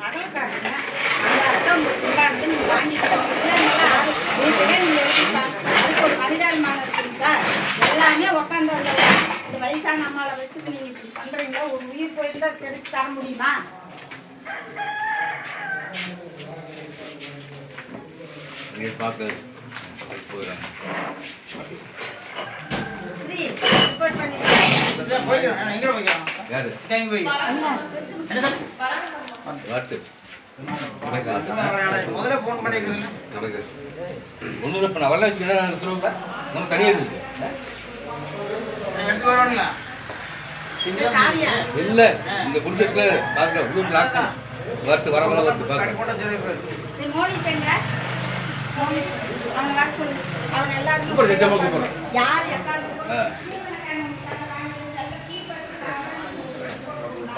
நகலக்காரங்க அந்த அர்த்தம் கொண்டாடுறது நீங்க வாங்கிக்கணும் இல்லைன்னா அது வீட்டுக்கே நீங்க எடுத்துப்பா. அதுக்கு ஒரு இருக்குங்க எல்லாமே உட்காந்து இந்த வயசான அம்மாவை வச்சுட்டு நீங்க இப்படி ஒரு உயிர் தான் எடுத்து தர முடியுமா நீ பார்க்க போயிடறாங்க முதல்ல போன் நடக்குது ஒன்றும் இப்போ நான் வரல வச்சுக்கிறேன் நான் சொல்லுவேன் நம்ம தனியாக இருக்குது எடுத்து இல்லை பிடிச்சி வச்சுக்கல பார்க்க ரூம் லாக் வரட்டு வர வர வரட்டு பார்க்குறேன் போட்டா சரி